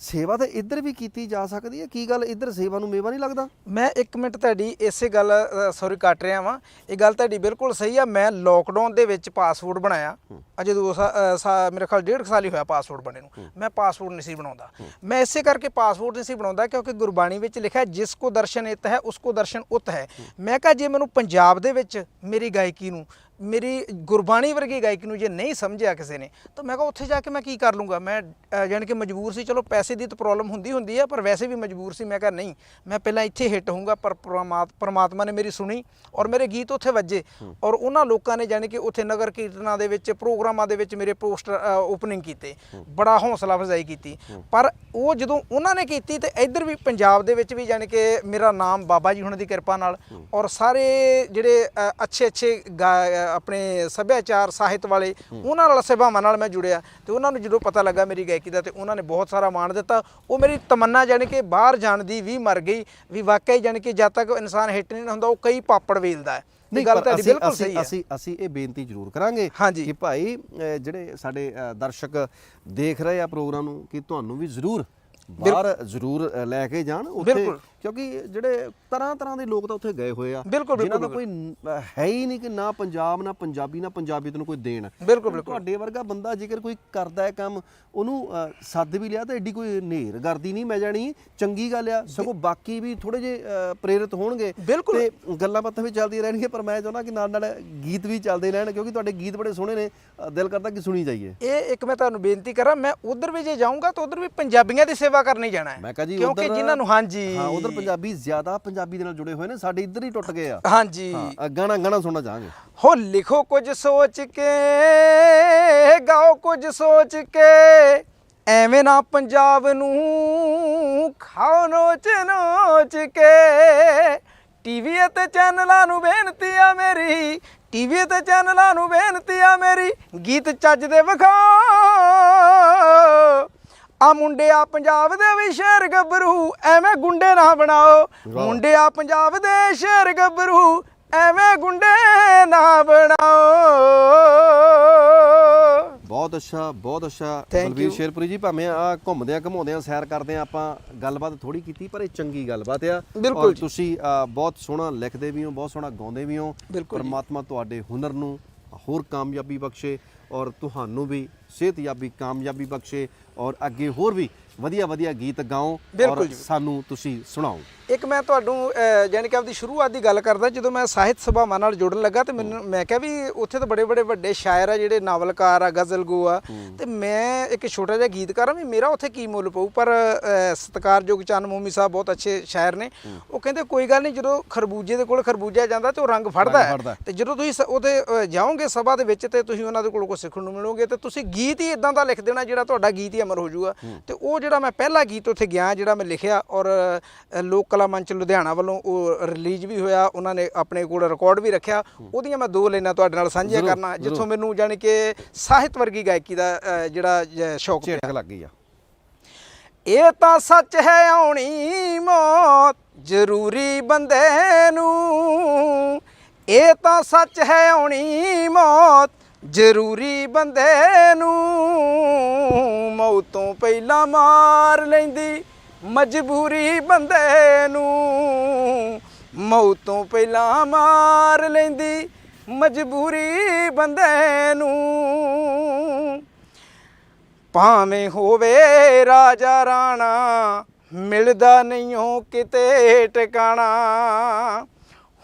ਸੇਵਾ ਤਾਂ ਇੱਧਰ ਵੀ ਕੀਤੀ ਜਾ ਸਕਦੀ ਹੈ? ਕੀ ਗੱਲ ਇੱਧਰ ਸੇਵਾ ਨੂੰ ਮੇਵਾ ਨਹੀਂ ਲੱਗਦਾ? ਮੈਂ 1 ਮਿੰਟ ਤੁਹਾਡੀ ਇਸੇ ਗੱਲ ਸੌਰੀ ਕੱਟ ਰਿਹਾ ਵਾਂ। ਇਹ ਗੱਲ ਤੁਹਾਡੀ ਬਿਲਕੁਲ ਸਹੀ ਆ। ਮੈਂ ਲੋਕਡਾਊਨ ਦੇ ਵਿੱਚ ਪਾਸਪੋਰਟ ਬਣਾਇਆ। ਅਜੇ ਦੋ ਸਾ- ਅ, ਸਾ- ਮੇਰੇ ਖਿਆਲ ਡੇਢ ਸਾਲ ਹੀ ਹੋਇਆ ਪਾਸਪੋਰਟ ਬਣੇ ਨੂੰ। ਮੈਂ ਪਾਸਪੋਰਟ ਨਹੀਂ ਸੀ ਬਣਾਉਂਦਾ। ਮੈਂ ਇਸੇ ਕਰਕੇ ਪਾਸਪੋਰਟ ਨਹੀਂ ਸੀ ਬਣਾਉਂਦਾ ਕਿਉਂਕਿ ਗੁਰਬਾਣੀ ਵਿੱਚ ਲਿਖਿਆ ਜਿਸ ਕੋ ਦਰਸ਼ਨ ਇਤ ਹੈ ਉਸ ਕੋ ਦਰਸ਼ਨ ਉਤ ਹੈ। ਮੈਂ ਕਹਾ ਜੇ ਮੈਨੂੰ ਪੰਜਾਬ ਦੇ ਵਿੱਚ ਮੇਰੀ ਗਾਇਕੀ ਨੂੰ ਮੇਰੀ ਗੁਰਬਾਣੀ ਵਰਗੀ ਗਾਇਕੀ ਨੂੰ ਜੇ ਨਹੀਂ ਸਮਝਿਆ ਕਿਸੇ ਨੇ ਤਾਂ ਮੈਂ ਕਿਹਾ ਉੱਥੇ ਜਾ ਕੇ ਮੈਂ ਕੀ ਕਰ ਲੂੰਗਾ? ਮੈਂ ਜਾਣੀ ਕਿ ਮਜਬੂਰ ਸੀ ਚਲੋ ਪੈਸੇ ਦੀ ਤਾਂ ਪ੍ਰੋਬਲਮ ਹੁੰਦੀ ਹੁੰਦੀ ਹੈ ਪਰ ਵੈਸੇ ਵੀ ਮਜਬੂਰ ਸੀ ਮੈਂ ਕਿਹਾ ਨਹੀਂ ਮੈਂ ਪਹਿਲਾਂ ਇੱਥੇ ਹਿੱਟ ਹੋਊਂਗਾ ਪਰ ਪ੍ਰਮਾਤ- ਪ੍ਰਮਾਤਮਾ ਨੇ ਮੇਰੀ ਸੁਣੀ ਔਰ ਮੇਰੇ ਗੀਤ ਉੱਥੇ ਵੱਜੇ ਔਰ ਉਹਨਾਂ ਲੋਕਾਂ ਨੇ ਜਾਣੀ ਕਿ ਉੱਥੇ ਨਗਰ ਕੀਰਤਨਾਂ ਦੇ ਵਿੱਚ ਪ੍ਰੋਗਰਾਮਾਂ ਦੇ ਵਿੱਚ ਮੇਰੇ ਪੋਸਟਰ ਓਪਨਿੰਗ ਕੀਤੇ ਬੜਾ ਹੌਸਲਾ ਅਫਜ਼ਾਈ ਕੀਤੀ। ਪਰ ਉਹ ਜਦੋਂ ਉਹਨਾਂ ਨੇ ਕੀਤੀ ਤੇ ਇੱਧਰ ਵੀ ਪੰਜਾਬ ਦੇ ਵਿੱਚ ਵੀ ਜਾਣੀ ਕਿ ਮੇਰਾ ਨਾਮ ਬਾਬਾ ਜੀ ਹੁਣਾਂ ਦੀ ਕਿਰਪਾ ਨਾਲ ਔਰ ਸਾਰੇ ਜਿਹੜੇ ਅੱਛੇ ਅੱਛੇ ਆਪਣੇ ਸੱਭਿਆਚਾਰ ਸਾਹਿਤ ਵਾਲੇ ਉਹਨਾਂ ਨਾਲ ਸਭਾਵਾਂ ਨਾਲ ਮੈਂ ਜੁੜਿਆ ਤੇ ਉਹਨਾਂ ਨੂੰ ਜਦੋਂ ਪਤਾ ਲੱਗਾ ਮੇਰੀ ਗਾਇਕੀ ਦਾ ਤੇ ਉਹਨਾਂ ਨੇ ਬਹੁਤ ਸਾਰਾ ਮਾਣ ਦਿੱਤਾ ਉਹ ਮੇਰੀ ਤਮੰਨਾ ਜਾਣੀ ਕਿ ਬਾਹਰ ਜਾਣ ਦੀ ਵੀ ਮਰ ਗਈ ਵੀ ਵਾਕਈ ਜਾਣੀ ਕਿ ਜਦ ਤੱਕ ਇਨਸਾਨ ਹਿੱਟ ਨਹੀਂ ਹੁੰਦਾ ਉਹ ਕਈ ਪਾਪੜ ਵੇਲਦਾ ਹੈ ਇਹ ਗੱਲ ਅਸੀਂ- ਬਿਲਕੁਲ ਸਹੀ ਹੈ ਅਸੀਂ ਅਸੀਂ ਇਹ ਬੇਨਤੀ ਜ਼ਰੂਰ ਕਰਾਂਗੇ। ਕਿ ਭਾਈ ਜਿਹੜੇ ਸਾਡੇ ਦਰਸ਼ਕ ਦੇਖ ਰਹੇ ਆ ਪ੍ਰੋਗਰਾਮ ਨੂੰ ਕਿ ਤੁਹਾਨੂੰ ਵੀ ਜ਼ਰੂਰ ਬਾਹਰ ਜ਼ਰੂਰ ਲੈ ਕੇ ਜਾਣ ਉੱਥੇ ਬਿਲਕੁਲ। ਕਿਉਂਕਿ ਜਿਹੜੇ ਤਰ੍ਹਾਂ ਤਰ੍ਹਾਂ ਦੇ ਲੋਕ ਤਾਂ ਉੱਥੇ ਗਏ ਹੋਏ ਆ ਜਿਨ੍ਹਾਂ ਦਾ ਕੋਈ ਹੈ ਹੀ ਨਹੀਂ ਕਿ ਨਾ ਪੰਜਾਬ ਨਾ ਪੰਜਾਬੀ ਨਾ ਪੰਜਾਬੀਅਤ ਨੂੰ ਕੋਈ ਦੇਣ। ਬਿਲਕੁਲ ਬਿਲਕੁਲ। ਤੁਹਾਡੇ ਵਰਗਾ ਬੰਦਾ ਜੇਕਰ ਕੋਈ ਕਰਦਾ ਹੈ ਕੰਮ ਉਹਨੂੰ ਸੱਦ ਵੀ ਲਿਆ ਤਾਂ ਐਡੀ ਕੋਈ ਨੇਰ ਕਰਦੀ ਨਹੀਂ ਮੈਂ ਜਾਣੀ ਚੰਗੀ ਗੱਲ ਆ ਸਗੋਂ ਬਾਕੀ ਵੀ ਥੋੜੇ ਜੇ ਪ੍ਰੇਰਿਤ ਹੋਣਗੇ। ਤੇ ਗੱਲਾਂ ਬਾਤਾਂ ਵੀ ਚੱਲਦੀਆਂ ਰਹਿਣਗੀਆਂ ਪਰ ਮੈਂ ਚਾਹੁੰਦਾ ਕਿ ਨਾਲ ਨਾਲ ਗੀਤ ਵੀ ਚੱਲਦੇ ਰਹਿਣ ਕਿਉਂਕਿ ਤੁਹਾਡੇ ਗੀਤ ਬੜੇ ਸੋਹਣੇ ਨੇ। ਦਿਲ ਕਰਦਾ ਕਿ ਸੁਣੀ ਜਾਈਏ। ਇਹ ਇੱਕ ਮੈਂ ਤੁਹਾਨੂੰ ਬੇਨਤੀ ਕਰਾਂ ਮੈਂ ਉਧਰ ਵੀ ਜੇ ਜਾਊਂਗਾ ਤਾਂ ਉਧਰ ਵੀ ਪੰਜਾਬੀਆਂ ਦੀ ਸੇਵਾ ਕਰਨੀ ਜਾਣਾ ਹੈ। ਮੈਂ ਕਹਾਂ ਜੀ ਕਿਉਂਕਿ ਜਿਨ੍ਹਾਂ ਨੂੰ ਹਾਂਜੀ। ਹਾਂ ਉਧਰ ਪੰਜਾਬੀ ਜ਼ਿਆਦਾ ਪੰਜਾਬੀ ਦੇ ਨਾਲ ਜੁੜੇ ਹੋਏ ਨੇ ਸਾਡੇ ਇੱਧਰ ਹੀ ਟੁੱਟ ਗਏ ਆ। ਹਾਂਜੀ। ਹਾਂ ਗਾਣਾ ਗਾਣਾ ਸੁਣਨਾ ਚਾਹਾਂਗੇ। ਹੋ ਲਿਖੋ ਕੁਝ ਸੋਚ ਕੇ ਗਾਓ ਕੁਝ ਸੋਚ ਕੇ। ਐਵੇਂ ਨਾ ਪੰਜਾਬ ਨੂੰ ਖਾਓ ਨੋਚ ਨੋਚ ਕੇ। ਟੀਵੀ ਤੇ ਚੈਨਲਾਂ ਨੂੰ ਬੇਨਤੀ ਆ ਮੇਰੀ ਟੀਵੀ ਤੇ ਚੈਨਲਾਂ ਨੂੰ ਬੇਨਤੀ ਆ ਮੇਰੀ ਗੀਤ ਚੱਜ ਦੇ ਵਿਖਾਓ। ਆ ਮੁੰਡਿਆ ਪੰਜਾਬ ਦੇ ਵੀ ਸ਼ੇਰ ਗੱਭਰੂ ਐਵੇਂ ਗੁੰਡੇ ਨਾ ਬਣਾਓ। ਮੁੰਡਿਆ ਪੰਜਾਬ ਦੇ ਸ਼ੇਰ ਗੱਭਰੂ ਐਵੇਂ ਗੁੰਡੇ ਨਾ ਬਣਾਓ ਬਹੁਤ ਅੱਛਾ ਬਹੁਤ ਅੱਛਾ Thank ਬਲਵੀਰ you. ਸ਼ੇਰਪੁਰੀ ਜੀ ਭਾਵੇਂ ਆ ਘੁੰਮਦੇ ਆ ਘਮਾਉਂਦੇ ਆ ਸੈਰ ਕਰਦੇ ਆ ਆਪਾਂ ਗੱਲਬਾਤ ਥੋੜੀ ਕੀਤੀ ਪਰ ਇਹ ਚੰਗੀ ਗੱਲਬਾਤ ਆ ਬਿਲਕੁਲ ਔਰ ਜੀ। ਤੁਸੀਂ ਅ, ਬਹੁਤ ਸੋਹਣਾ ਲਿਖਦੇ ਵੀ ਹੋ ਬਹੁਤ ਸੋਹਣਾ ਗਾਉਂਦੇ ਵੀ ਹੋ ਬਿਲਕੁਲ ਜੀ। ਪਰਮਾਤਮਾ ਤੁਹਾਡੇ ਹੁਨਰ ਨੂੰ ਹੋਰ ਕਾਮਯਾਬੀ ਬਖਸ਼ੇ ਔਰ ਤੁਹਾਨੂੰ ਵੀ ਸਿਹਤਯਾਬੀ ਕਾਮਯਾਬੀ ਬਖਸ਼ੇ ਔਰ ਅੱਗੇ ਹੋਰ ਵੀ ਵਧੀਆ ਵਧੀਆ ਗੀਤ ਗਾਓ ਔਰ। ਸਾਨੂੰ ਤੁਸੀਂ ਸੁਣਾਓ ਇੱਕ ਮੈਂ ਤੁਹਾਨੂੰ ਜਾਣੀ ਕਿ ਆਪਦੀ ਸ਼ੁਰੂਆਤ ਦੀ ਗੱਲ ਕਰਦਾ ਜਦੋਂ ਮੈਂ ਸਾਹਿਤ ਸਭਾਵਾਂ ਨਾਲ ਜੁੜਨ ਲੱਗਾ ਤੇ ਮੈਨੂੰ ਮੈਂ ਕਿਹਾ ਵੀ ਉੱਥੇ ਤਾਂ ਬੜੇ ਬੜੇ ਵੱਡੇ ਸ਼ਾਇਰ ਆ ਜਿਹੜੇ ਨਾਵਲਕਾਰ ਆ ਗਜ਼ਲ ਗੋ ਆ। ਤੇ ਮੈਂ ਇੱਕ ਛੋਟਾ ਜਿਹਾ ਗੀਤਕਾਰ ਆ ਵੀ ਮੇਰਾ ਉੱਥੇ ਕੀ ਮੁੱਲ ਪਊ? ਪਰ ਸਤਿਕਾਰਯੋਗ ਚੰਨ ਮੋਮੀ ਸਾਹਿਬ ਬਹੁਤ ਅੱਛੇ ਸ਼ਾਇਰ ਨੇ। ਉਹ ਕਹਿੰਦੇ ਕੋਈ ਗੱਲ ਨਹੀਂ ਜਦੋਂ ਖਰਬੂਜੇ ਦੇ ਕੋਲ ਖਰਬੂਜਾ ਜਾਂਦਾ ਤੇ ਉਹ ਰੰਗ ਫੜਦਾ ਹੈ। ਤੇ ਜਦੋਂ ਤੁਸੀਂ ਉਹਦੇ ਜਾਓਗੇ ਸਭਾ ਦੇ ਵਿੱਚ ਤੇ ਤੁਸੀਂ ਉਹਨਾਂ ਦੇ ਕੋਲੋਂ ਕੁਝ ਸਿੱਖਣ ਨੂੰ ਮਿਲੋਗੇ ਤੇ ਤੁਸੀਂ ਗੀਤ ਹੀ ਇਦਾਂ ਦਾ ਲਿਖ ਦੇਣਾ ਜਿਹੜਾ ਤੁਹਾਡਾ ਗੀਤ ਹੀ ਅਮਰ ਹੋ ਜਾਊਗਾ। ਤੇ ਉਹ ਜਿਹੜਾ ਮੈਂ ਪਹਿਲਾ ਗੀਤ ਉੱਥੇ ਗਿਆ ਜਿਹੜਾ ਮੈਂ ਲਿਖਿਆ ਔਰ ਲੋਕ ਕਲਾ ਮੰਚ ਲੁਧਿਆਣਾ ਵੱਲੋਂ ਉਹ ਰਿਲੀਜ਼ ਵੀ ਹੋਇਆ ਉਹਨਾਂ ਨੇ ਆਪਣੇ ਕੋਲ ਰਿਕਾਰਡ ਵੀ ਰੱਖਿਆ। ਉਹਦੀਆਂ ਮੈਂ ਦੋ ਲਾਈਨਾਂ ਤੁਹਾਡੇ ਨਾਲ ਸਾਂਝੀਆਂ ਕਰਨਾ। ਜਿੱਥੋਂ ਮੈਨੂੰ ਜਾਣੀ ਕਿ ਸਾਹਿਤ ਵਰਗੀ ਗਾਇਕੀ ਦਾ ਜਿਹੜਾ ਸ਼ੌਕ ਪਿਆ। ਲੱਗ ਗਈ ਆ। ਇਹ ਤਾਂ ਸੱਚ ਹੈ ਆਉਣੀ ਮੌਤ ਜ਼ਰੂਰੀ ਬੰਦੇ ਨੂੰ। ਇਹ ਤਾਂ ਸੱਚ ਹੈ ਆਉਣੀ ਮੌਤ ਜ਼ਰੂਰੀ ਬੰਦੇ ਨੂੰ। ਮੌਤੋਂ ਪਹਿਲਾਂ ਮਾਰ ਲੈਂਦੀ। ਮਜਬੂਰੀ ਬੰਦੇ ਨੂੰ। ਮੌਤੋਂ ਪਹਿਲਾਂ ਮਾਰ ਲੈਂਦੀ ਮਜਬੂਰੀ ਬੰਦੇ ਨੂੰ। ਭਾਵੇਂ ਹੋਵੇ ਰਾਜਾ ਰਾਣਾ, ਮਿਲਦਾ ਨਹੀਂ ਹੋ ਕਿਤੇ ਟਿਕਾਣਾ।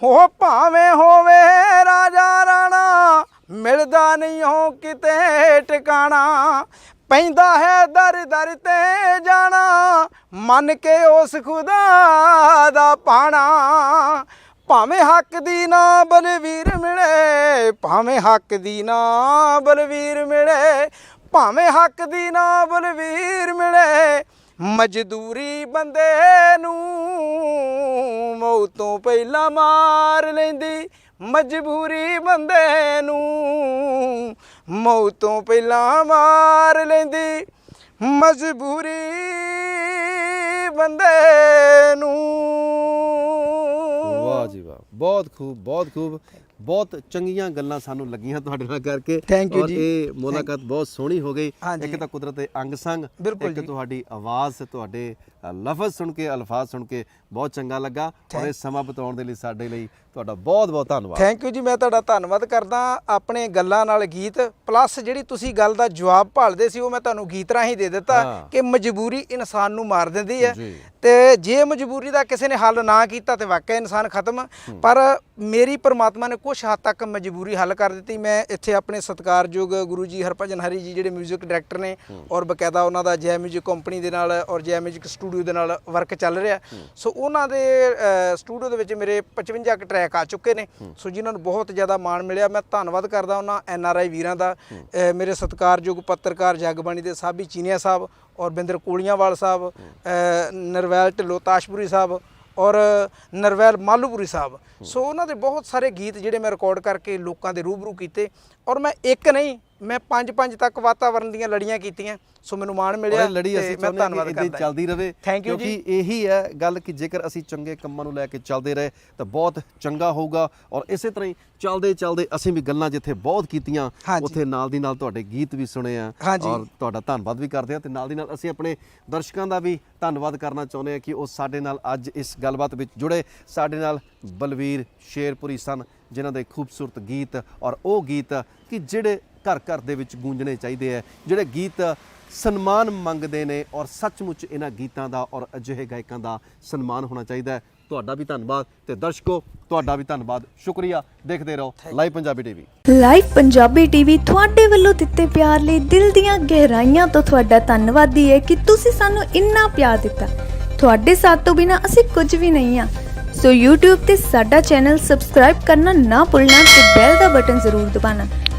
ਹੋ ਭਾਵੇਂ ਹੋਵੇ ਰਾਜਾ ਰਾਣਾ, ਮਿਲਦਾ ਨਹੀਂ ਹੋ ਕਿਤੇ ਟਿਕਾਣਾ। ਪੈਂਦਾ ਹੈ ਦਰ ਦਰ ਤੇ ਜਾਣਾ, ਮੰਨ ਕੇ ਉਸ ਖੁਦਾ ਦਾ ਪਾਣਾ। ਭਾਵੇਂ ਹੱਕ ਦੀ ਨਾ ਬਲਵੀਰ ਮਿਲੇ, ਭਾਵੇਂ ਹੱਕ ਦੀ ਨਾ ਬਲਵੀਰ ਮਿਲੇ, ਭਾਵੇਂ ਹੱਕ ਦੀ ਨਾ ਬਲਵੀਰ ਮਿਲੇ, ਮਜ਼ਦੂਰੀ ਬੰਦੇ ਨੂੰ ਮੌਤੋਂ ਪਹਿਲਾਂ ਮਾਰ ਲੈਂਦੀ, ਮਜਬੂਰੀ ਬੰਦੇ ਨੂੰ ਮੌਤੋਂ ਪਹਿਲਾਂ ਮਾਰ ਲੈਂਦੀ ਮਜਬੂਰੀ ਬੰਦੇ ਨੂੰ ਵਾਹ ਜੀ ਵਾਹ ਬਹੁਤ ਖੂਬ ਬਹੁਤ ਖੂਬ ਬਹੁਤ ਚੰਗੀਆਂ ਗੱਲਾਂ ਸਾਨੂੰ ਲੱਗੀਆਂ ਤੁਹਾਡੇ ਨਾਲ ਕਰਕੇ Thank you ਔਰ ਜੀ। ਇਹ ਮੁਲਾਕਾਤ ਬਹੁਤ ਸੋਹਣੀ ਹੋ ਗਈ ਹਾਂਜੀ। ਇੱਕ ਤਾਂ ਕੁਦਰਤ ਦੇ ਅੰਗ ਸੰਗ ਬਿਲਕੁਲ ਇੱਕ ਜੀ। ਤੁਹਾਡੀ ਆਵਾਜ਼ ਤੁਹਾਡੇ ਅ, ਲਫ਼ਜ਼ ਸੁਣ ਕੇ ਅਲਫਾਜ਼ ਸੁਣ ਕੇ ਬਹੁਤ ਚੰਗਾ ਲੱਗਾ ਔਰ ਇਹ ਸਮਾਂ ਬਿਤਾਉਣ ਦੇ ਲਈ ਸਾਡੇ ਲਈ ਤੁਹਾਡਾ ਬਹੁਤ ਬਹੁਤ ਧੰਨਵਾਦ ਥੈਂਕ ਯੂ ਜੀ ਮੈਂ ਤੁਹਾਡਾ ਧੰਨਵਾਦ ਕਰਦਾ ਆਪਣੇ ਗੱਲਾਂ ਨਾਲ ਗੀਤ ਪਲੱਸ ਜਿਹੜੀ ਤੁਸੀਂ ਗੱਲ ਦਾ ਜਵਾਬ ਭਾਲਦੇ ਸੀ ਉਹ ਮੈਂ ਤੁਹਾਨੂੰ ਗੀਤ ਰਾਹੀਂ ਦੇ ਦਿੱਤਾ ਹਾਂ। ਕਿ ਮਜਬੂਰੀ ਇਨਸਾਨ ਨੂੰ ਮਾਰ ਦਿੰਦੀ ਹੈ ਜੀ। ਤੇ ਜੇ ਮਜਬੂਰੀ ਦਾ ਕਿਸੇ ਨੇ ਹੱਲ ਨਾ ਕੀਤਾ ਤੇ ਵਾਕਿਆ ਇਨਸਾਨ ਖਤਮ ਪਰ ਮੇਰੀ ਪਰਮਾਤਮਾ ਨੇ ਕੁਝ ਹੱਦ ਤੱਕ ਮਜਬੂਰੀ ਹੱਲ ਕਰ ਦਿੱਤੀ ਮੈਂ ਇੱਥੇ ਆਪਣੇ ਸਤਿਕਾਰਯੋਗ ਗੁਰੂ ਜੀ ਹਰਭਜਨ ਹਰੀ ਜੀ ਜਿਹੜੇ 뮤직 ਡਾਇਰੈਕਟਰ ਨੇ ਔਰ ਬਕਾਇਦਾ ਉਹਨਾਂ ਦਾ ਜੈ 뮤직 ਕੰਪਨੀ ਦੇ ਨਾਲ ਔਰ ਜੈ 뮤직 ਸਟੂਡੀਓ ਦੇ ਨਾਲ ਵਰਕ ਚੱਲ ਰਿਹਾ ਸੋ ਉਹਨਾਂ ਦੇ ਸਟੂਡੀਓ ਦੇ ਵਿੱਚ ਮੇਰੇ 55 ਕੁ ਟਰੈਕ ਆ ਚੁੱਕੇ ਨੇ। ਸੋ ਜਿਨ੍ਹਾਂ ਨੂੰ ਬਹੁਤ ਜ਼ਿਆਦਾ ਮਾਣ ਮਿਲਿਆ ਮੈਂ ਧੰਨਵਾਦ ਕਰਦਾ ਉਹਨਾਂ ਐਨ ਆਰ ਆਈ ਵੀਰਾਂ ਦਾ। ਮੇਰੇ ਸਤਿਕਾਰਯੋਗ ਪੱਤਰਕਾਰ ਜਗਬਾਣੀ ਦੇ ਸਾਬੀ ਚੀਨੀਆ ਸਾਹਿਬ ਔਰ ਬਿੰਦਰ ਕੋਲੀਆਂਵਾਲ ਸਾਹਿਬ ਨਰਵੈਲ ਢਿੱਲੋਂ ਤਾਸ਼ਪੁਰੀ ਸਾਹਿਬ ਔਰ ਨਰਵੈਲ ਮਾਲੂਪੁਰੀ ਸਾਹਿਬ। ਸੋ ਉਹਨਾਂ ਦੇ ਬਹੁਤ ਸਾਰੇ ਗੀਤ ਜਿਹੜੇ ਮੈਂ ਰਿਕਾਰਡ ਕਰਕੇ ਲੋਕਾਂ ਦੇ ਰੂਬਰੂ ਕੀਤੇ ਔਰ ਮੈਂ ਇੱਕ ਨਹੀਂ ਮੈਂ ਪੰਜ ਪੰਜ ਤੱਕ ਵਾਤਾਵਰਣ ਦੀਆਂ ਲੜੀਆਂ ਕੀਤੀਆਂ ਸੋ ਮੈਨੂੰ ਮਾਣ ਮਿਲਿਆ ਲੜੀ ਅਸੀਂ ਮੈਂ ਧੰਨਵਾਦ ਕਰਦਾ ਚੱਲਦੀ ਰਹੇ Thank you ਜੀ। ਕਿਉਂਕਿ ਇਹੀ ਹੈ ਗੱਲ ਕਿ ਜੇਕਰ ਅਸੀਂ ਚੰਗੇ ਕੰਮਾਂ ਨੂੰ ਲੈ ਕੇ ਚੱਲਦੇ ਰਹੇ ਤਾਂ ਬਹੁਤ ਚੰਗਾ ਹੋਊਗਾ ਔਰ ਇਸੇ ਤਰ੍ਹਾਂ ਹੀ ਚੱਲਦੇ ਚੱਲਦੇ ਅਸੀਂ ਵੀ ਗੱਲਾਂ ਜਿੱਥੇ ਬਹੁਤ ਕੀਤੀਆਂ। ਉੱਥੇ ਨਾਲ ਦੀ ਨਾਲ ਤੁਹਾਡੇ ਗੀਤ ਵੀ ਸੁਣੇ ਆ। ਔਰ ਤੁਹਾਡਾ ਧੰਨਵਾਦ ਵੀ ਕਰਦੇ ਆ ਤੇ ਨਾਲ ਦੀ ਨਾਲ ਅਸੀਂ ਆਪਣੇ ਦਰਸ਼ਕਾਂ ਦਾ ਵੀ ਧੰਨਵਾਦ ਕਰਨਾ ਚਾਹੁੰਦੇ ਆ ਕਿ ਉਹ ਸਾਡੇ ਨਾਲ ਅੱਜ ਇਸ ਗੱਲਬਾਤ ਵਿੱਚ ਜੁੜੇ ਸਾਡੇ ਨਾਲ ਬਲਵੀਰ ਸ਼ੇਰਪੁਰੀ ਸਨ ਜਿਨ੍ਹਾਂ ਦੇ ਖੂਬਸੂਰਤ ਗੀਤ ਔਰ ਉਹ ਗੀਤ ਕਿ ਜਿਹੜੇ ਘਰ ਘਰ ਦੇ ਵਿੱਚ ਗੂੰਜਣੇ ਚਾਹੀਦੇ ਆ। ਜਿਹੜੇ ਗੀਤ ਸਨਮਾਨ ਮੰਗਦੇ ਨੇ ਔਰ ਸੱਚਮੁੱਚ ਇਹਨਾਂ ਗੀਤਾਂ ਦਾ ਔਰ ਅਜਿਹੇ ਗਾਇਕਾਂ ਦਾ ਸਨਮਾਨ ਹੋਣਾ ਚਾਹੀਦਾ ਹੈ। ਤੁਹਾਡਾ ਵੀ ਧੰਨਵਾਦ ਤੇ ਦਰਸ਼ਕੋ ਤੁਹਾਡਾ ਵੀ ਧੰਨਵਾਦ। ਸ਼ੁਕਰੀਆ। ਦੇਖਦੇ ਰਹੋ live Punjabi TV. Live Punjabi TV ਤੁਹਾਡੇ ਵੱਲੋਂ ਦਿੱਤੇ ਪਿਆਰ ਲਈ ਦਿਲ ਦੀਆਂ ਗਹਿਰਾਈਆਂ ਤੋਂ ਤੁਹਾਡਾ ਧੰਨਵਾਦੀ ਹੈ ਕਿ ਤੁਸੀਂ ਸਾਨੂੰ ਇੰਨਾ ਪਿਆਰ ਦਿੱਤਾ। ਤੁਹਾਡੇ ਸਾਥ ਤੋਂ ਬਿਨਾ ਅਸੀਂ ਕੁਝ ਵੀ ਨਹੀਂ ਆ ਸੋ YouTube ਤੇ ਸਾਡਾ ਚੈਨਲ ਸਬਸਕ੍ਰਾਈਬ ਕਰਨਾ ਨਾ ਭੁੱਲਣਾ ਤੇ ਬੈਲ ਦਾ ਬਟਨ ਜ਼ਰੂਰ ਦਬਾਉਣਾ।